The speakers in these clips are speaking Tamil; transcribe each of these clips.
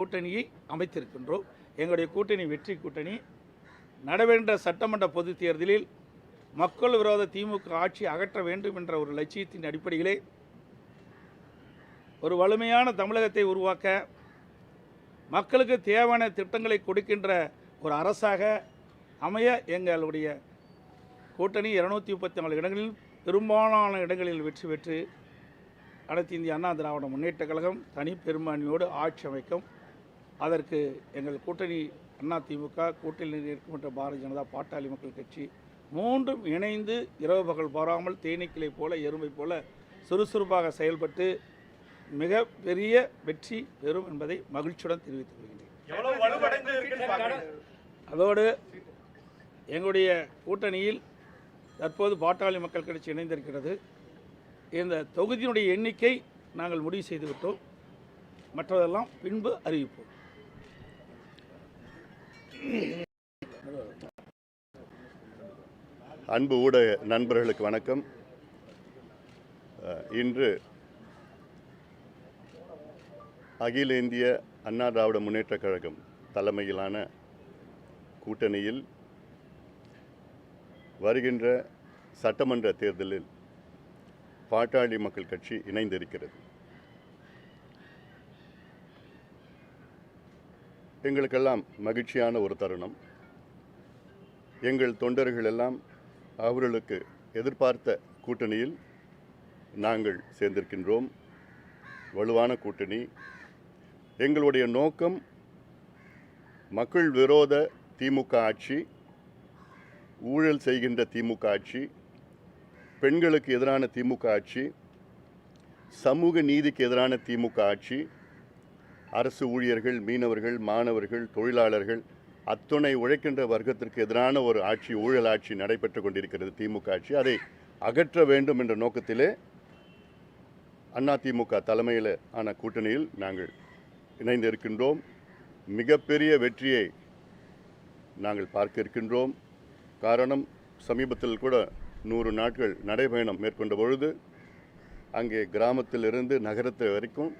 கூட்டணியை அமைத்திருக்கின்றோம். எங்களுடைய கூட்டணி வெற்றி கூட்டணி. நடவேண்ட சட்டமன்ற பொதுத் தேர்தலில் மக்கள் விரோத திமுக ஆட்சி அகற்ற வேண்டும் என்ற ஒரு லட்சியத்தின் அடிப்படையிலே ஒரு வலிமையான தமிழகத்தை உருவாக்க மக்களுக்கு தேவையான திட்டங்களை கொடுக்கின்ற ஒரு அரசாக அமைய எங்களுடைய கூட்டணி இருநூத்தி முப்பத்தி நாலு இடங்களில் பெரும்பாலான இடங்களில் வெற்றி பெற்று அனைத்து இந்திய அண்ணா திராவிட முன்னேற்ற கழகம் தனி பெரும்பான்மையோடு ஆட்சி அமைக்கும். அதற்கு எங்கள் கூட்டணி அண்ணா திமுக கூட்டணியில் இருக்கின்ற பாரதிய ஜனதா பாட்டாளி மக்கள் கட்சி மூன்றும் இணைந்து இரவு பகல் பாராமல் தேனீக்கிளை போல எறும்பை போல சுறுசுறுப்பாக செயல்பட்டு மிக பெரிய வெற்றி பெறும் என்பதை மகிழ்ச்சியுடன் தெரிவித்துக் கொள்கின்றேன். அதோடு எங்களுடைய கூட்டணியில் தற்போது பாட்டாளி மக்கள் கட்சி இணைந்திருக்கிறது. இந்த தொகுதியினுடைய எண்ணிக்கை நாங்கள் முடிவு செய்துவிட்டோம். மற்றதெல்லாம் பின்பு அறிவிப்போம். அன்பு ஊடக நண்பர்களுக்கு வணக்கம். இன்று அகில இந்திய அண்ணா திராவிட முன்னேற்றக் கழகம் தலைமையிலான கூட்டணியில் வருகின்ற சட்டமன்ற தேர்தலில் பாட்டாளி மக்கள் கட்சி இணைந்திருக்கிறது. எங்களுக்கெல்லாம் மகிழ்ச்சியான ஒரு தருணம். எங்கள் தொண்டர்கள் எல்லாம் அவர்களுக்கு எதிர்பார்த்த கூட்டணியில் நாங்கள் சேர்ந்திருக்கின்றோம். வலுவான கூட்டணி. எங்களுடைய நோக்கம் மக்கள் விரோத திமுக ஆட்சி ஊழல் செய்கின்ற திமுக ஆட்சி பெண்களுக்கு எதிரான திமுக ஆட்சி சமூக நீதிக்கு எதிரான திமுக ஆட்சி அரசு ஊழியர்கள் மீனவர்கள் மாணவர்கள் தொழிலாளர்கள் அத்துணை உழைக்கின்ற வர்க்கத்திற்கு எதிரான ஒரு ஆட்சி ஊழல் ஆட்சி நடைபெற்று கொண்டிருக்கிறது திமுக ஆட்சி. அதை அகற்ற வேண்டும் என்ற நோக்கத்திலே அண்ணா திமுக தலைமையில் ஆன கூட்டணியில் நாங்கள் இணைந்து இருக்கின்றோம். மிகப்பெரிய வெற்றியை நாங்கள் பார்க்க இருக்கின்றோம். காரணம் சமீபத்தில் கூட நூறு நாட்கள் நடைபயணம் மேற்கொண்ட பொழுது அங்கே கிராமத்திலிருந்து நகரத்து வரைக்கும்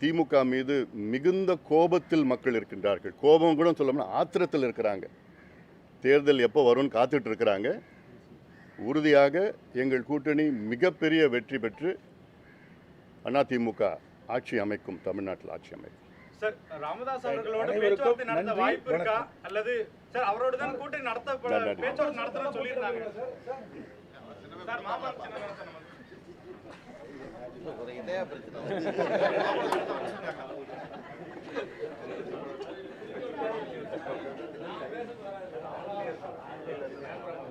திமுக மீது மிகுந்த கோபத்தில் மக்கள் இருக்கின்றார்கள். கோபம் கூட சொல்லணும்னா ஆத்திரத்தில் இருக்கிறாங்க. தேர்தல் எப்போ வரும்னு காத்துட்டு இருக்கிறாங்க. உறுதியாக எங்கள் கூட்டணி மிகப்பெரிய வெற்றி பெற்று அதிமுக ஆட்சி அமைக்கும் தமிழ்நாட்டில் ஆட்சி அமைக்கும். சார் ராமதாஸ் அவர்களோட அனைவருக்கும் பேச்சுவார்த்தை நடத்த நன்றி, வாய்ப்பு இருக்கா? வணக்கம். அல்லது சார் அவரோட தான் கூட்டணி நடத்த நன்றி. பேச்சுவார்த்தை நடத்தணும்னு சொல்லியிருந்தாங்க. சார் மாமா சின்ன ஒரு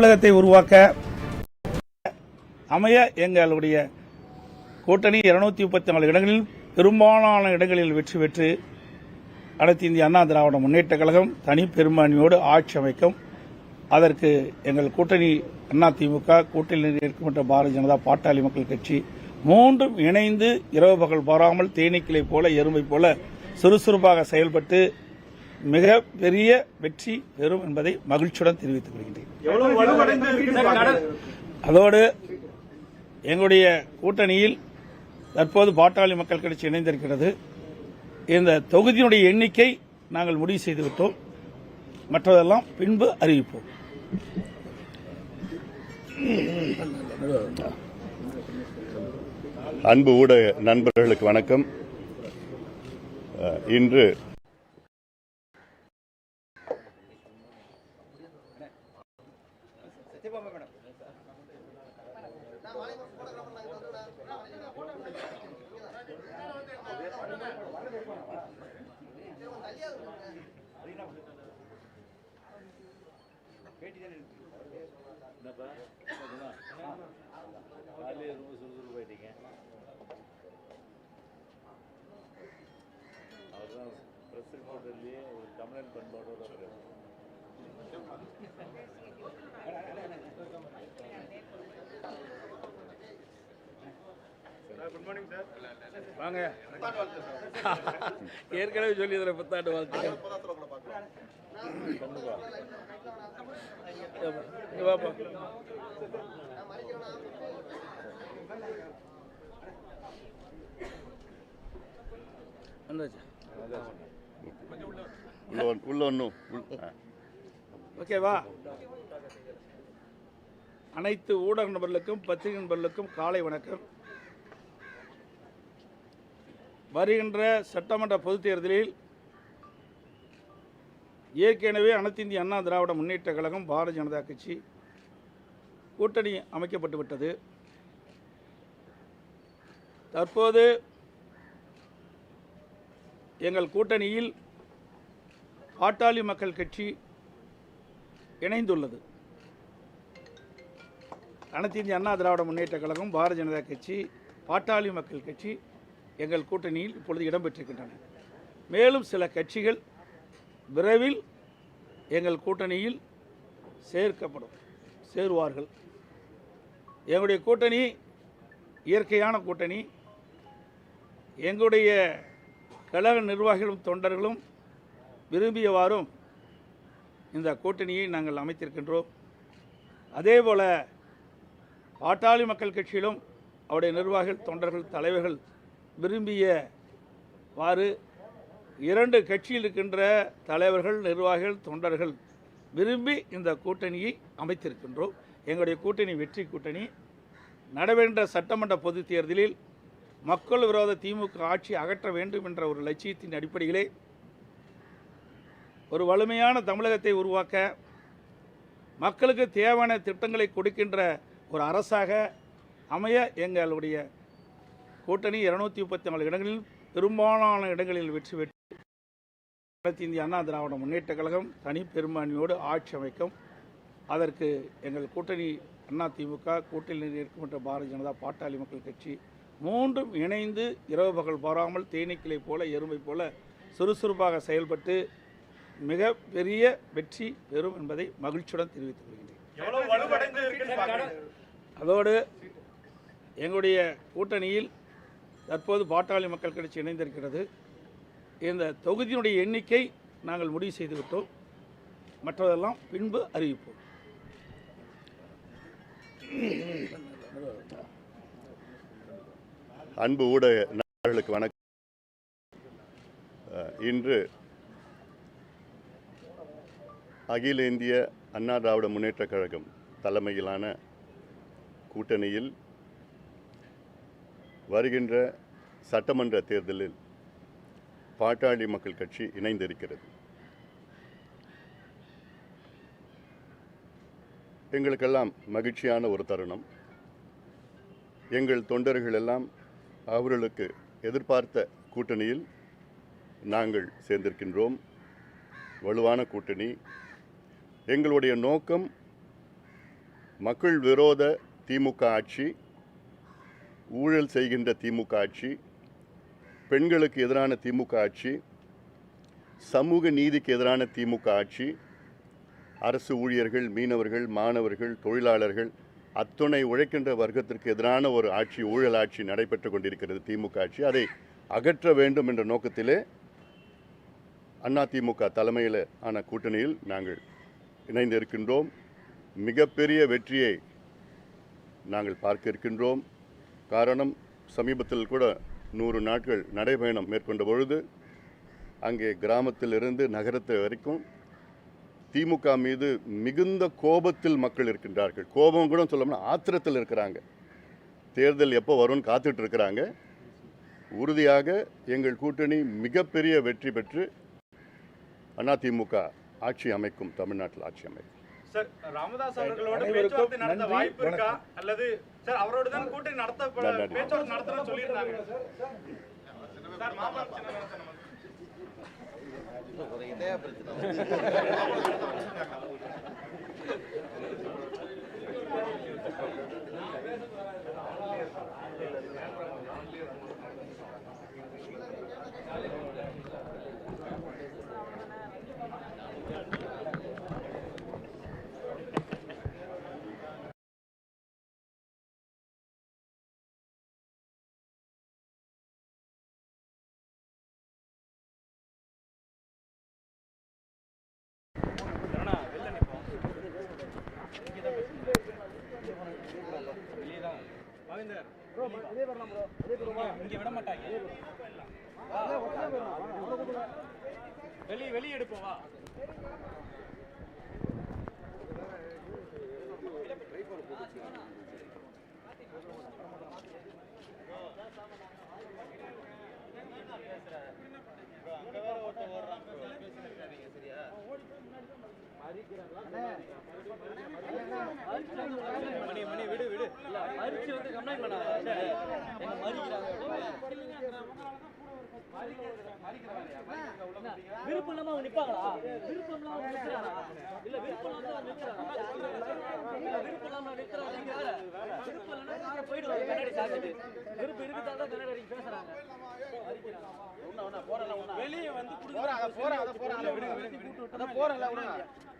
தமிழகத்தை உருவாக்க அமைய எங்களுடைய கூட்டணி இருநூத்தி முப்பத்தி நாலு இடங்களில் பெரும்பாலான இடங்களில் வெற்றி பெற்று அனைத்து இந்திய அண்ணா திராவிட முன்னேற்ற கழகம் தனி பெரும்பான்மையோடு ஆட்சி அமைக்கும். அதற்கு எங்கள் கூட்டணி அண்ணா திமுக கூட்டணியில் இருக்கின்ற பாரதிய ஜனதா பாட்டாளி மக்கள் கட்சி மூன்றும் இணைந்து இரவு பகல் பாராமல் தேனீக்கிளை போல எறும்பை போல சுறுசுறுப்பாக செயல்பட்டு மிக பெரிய வெற்றி பெறும் என்பதை மகிழ்ச்சியுடன் தெரிவித்துக் கொள்கின்றேன். அதோடு எங்களுடைய கூட்டணியில் தற்போது பாட்டாளி மக்கள் கட்சி இணைந்திருக்கிறது. இந்த தொகுதியினுடைய எண்ணிக்கை நாங்கள் முடிவு செய்துவிட்டோம். மற்றதெல்லாம் பின்பு அறிவிப்போம். அன்பு ஊடக நண்பர்களுக்கு வணக்கம். அஹ், இன்று காலையிலே ரொம்ப சுறுசுறுப்பாயிட்டீங்க அவர் தான் ப்ரெஸ் ரிப்போர்ட்டர்லேயே ஒரு தமிழன் பண்பாடோட இருக்காரு குட் மார்னிங் சார் வாங்க. ஏற்கனவே சொல்லி தர புத்தாண்டு இங்க வாப்பா. வந்தாச்சு. உள்ள ஒன்- உள்ள ஒன்றும் ஓகேவா அனைத்து ஊடக நபர்களுக்கும் பத்திரிகை நபர்களுக்கும் காலை வணக்கம். வருகின்ற சட்டமன்ற பொதுத் தேர்தலில் ஏற்கனவே அனைத்து இந்திய அண்ணா திராவிட முன்னேற்ற கழகம் பாரதிய ஜனதா கட்சி கூட்டணி அமைக்கப்பட்டு விட்டது. தற்போது எங்கள் கூட்டணியில் பாட்டாளி மக்கள் கட்சி இணைந்துள்ளது. அனைத்து இந்திய அண்ணா திராவிட முன்னேற்ற கழகம் பாரதிய ஜனதா கட்சி பாட்டாளி மக்கள் கட்சி எங்கள் கூட்டணியில் இப்பொழுது இடம்பெற்றிருக்கின்றன. மேலும் சில கட்சிகள் விரைவில் எங்கள் கூட்டணியில் சேர்க்கப்படும் சேருவார்கள். எங்களுடைய கூட்டணி இயற்கையான கூட்டணி. எங்களுடைய கழக நிர்வாகிகளும் தொண்டர்களும் விரும்பியவாறும் இந்த கூட்டணியை நாங்கள் அமைத்திருக்கின்றோம். அதேபோல் பாட்டாளி மக்கள் கட்சியிலும் அவருடைய நிர்வாகிகள் தொண்டர்கள் தலைவர்கள் விரும்பியவாறு இரண்டு கட்சியில் இருக்கின்ற தலைவர்கள் நிர்வாகிகள் தொண்டர்கள் விரும்பி இந்த கூட்டணியை அமைத்திருக்கின்றோம். எங்களுடைய கூட்டணி வெற்றி கூட்டணி. நடைபெற்ற சட்டமன்ற பொதுத் தேர்தலில் மக்கள் விரோத திமுக ஆட்சி அகற்ற வேண்டும் என்ற ஒரு லட்சியத்தின் அடிப்படையிலே ஒரு வலிமையான தமிழகத்தை உருவாக்க மக்களுக்கு தேவையான திட்டங்களை கொடுக்கின்ற ஒரு அரசாக அமைய எங்களுடைய கூட்டணி இருநூத்தி முப்பத்தி நாலு இடங்களில் பெரும்பாலான இடங்களில் வெற்றி பெற்று அனைத்து இந்திய அண்ணா திராவிட முன்னேற்ற கழகம் தனி பெரும்பான்மையோடு ஆட்சி அமைக்கும். அதற்கு எங்கள் கூட்டணி அண்ணா திமுக கூட்டணியில் இருக்கின்ற பாரதிய ஜனதா பாட்டாளி மக்கள் கட்சி மூன்றும் இணைந்து இரவு பகல் பாராமல் தேனீக்களை போல எறும்பை போல சுறுசுறுப்பாக செயல்பட்டு மிக பெரிய வெற்றி பெறும் என்பதை மகிழ்ச்சியுடன் தெரிவித்துக் கொள்கின்றேன். அதோடு எங்களுடைய கூட்டணியில் தற்போது பாட்டாளி மக்கள் கட்சி இணைந்திருக்கிறது. இந்த தொகுதியினுடைய எண்ணிக்கை நாங்கள் முடிவு செய்துவிட்டோம். மற்றதெல்லாம் பின்பு அறிவிப்போம். அன்பு ஊடக நண்பர்களுக்கு வணக்கம். இன்று அகில இந்திய அண்ணா திராவிட முன்னேற்றக் கழகம் தலைமையிலான கூட்டணியில் வருகின்ற சட்டமன்ற தேர்தலில் பாட்டாளி மக்கள் கட்சி இணைந்திருக்கிறது. எங்களுக்கெல்லாம் மகிழ்ச்சியான ஒரு தருணம். எங்கள் தொண்டர்கள் எல்லாம் அவர்களுக்கு எதிர்பார்த்த கூட்டணியில் நாங்கள் சேர்ந்திருக்கின்றோம். வலுவான கூட்டணி. எங்களுடைய நோக்கம் மக்கள் விரோத திமுக ஆட்சி ஊழல் செய்கின்ற திமுக ஆட்சி பெண்களுக்கு எதிரான திமுக ஆட்சி சமூக நீதிக்கு எதிரான திமுக ஆட்சி அரசு ஊழியர்கள் மீனவர்கள் மாணவர்கள் தொழிலாளர்கள் அத்துணை உழைக்கின்ற வர்க்கத்திற்கு எதிரான ஒரு ஆட்சி ஊழல் ஆட்சி நடைபெற்று கொண்டிருக்கிறது திமுக ஆட்சி. அதை அகற்ற வேண்டும் என்ற நோக்கத்திலே அண்ணா திமுக தலைமையில் ஆன கூட்டணியில் நாங்கள் இணைந்திருக்கின்றோம். மிகப்பெரிய வெற்றியை நாங்கள் பார்க்க இருக்கின்றோம். காரணம் சமீபத்தில் கூட நூறு நாட்கள் நடைபயணம் மேற்கொண்ட பொழுது அங்கே கிராமத்திலிருந்து நகரத்து வரைக்கும் திமுக மீது மிகுந்த கோபத்தில் மக்கள் இருக்கின்றார்கள். கோபம் கூட சொல்லணும்னா ஆத்திரத்தில் இருக்கிறாங்க. தேர்தல் எப்போ வரும்னு காத்துட்டு இருக்கிறாங்க. உறுதியாக எங்கள் கூட்டணி மிகப்பெரிய வெற்றி பெற்று அதிமுக ஆட்சி அமைக்கும் தமிழ்நாட்டில் ஆட்சி அமைக்கும். சார் ராமதாஸ் அவர்களோட பேச்சுவார்த்தை நடத்த வாய்ப்பு இருக்கா. அல்லது சார் அவரோட தான் கூட்டணி நடத்த. பேச்சுவார்த்தை நடத்தணும்னு சொல்லியிருந்தாங்க சார் மாமல்லம் சின்னதான சார் நம்ம வெளியே வெளியே எடுப்போம் வா விருப்பம் இல்லாம அவங்க நிப்பாங்களா? விருப்பம் இல்லாம அவங்க நிக்கிறாரா இல்ல விருப்பம் இல்லாம நிக்கிறாரா இல்ல விருப்பம் இல்லாம நிக்கிறாங்க விருப்பம் இல்லைன்னா போயிடுவாங்க. கண்ணாடி விருப்பம் இருக்குதா கண்ணாடி பேசுறாங்க. வெளியே வந்து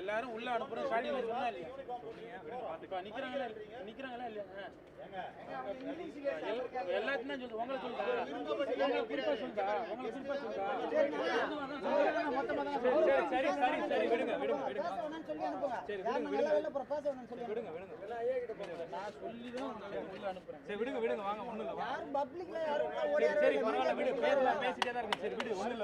எல்லாரும் உள்ள அனுப்புறோம் ஸ்டாடியம்ல சொன்னா இல்லையா? இப்ப நிக்கிறாங்களா நிக்கிறாங்களா இல்லையா? எல்லாத்தையும் தான் சொல்றேன். உங்களை சொல்லுங்க உங்களுக்கு குறிப்பா சொல்லுங்க உங்களுக்கு குறிப்பா சொல்லுங்க சரி சரி சரி. விடுங்க விடுங்க விடுங்க. சரி விடுங்க விடுங்க. விடுங்க விடுங்க. நான் சொல்லி தான் உள்ள அனுப்புறேன். சரி விடுங்க விடுங்க. வாங்க ஒண்ணும் இல்ல வாங்க. சரி சரி பரவாயில்ல விடு. பேசலாம். பேசிட்டே தான் இருக்கு சரி விடு ஒண்ணும் இல்லை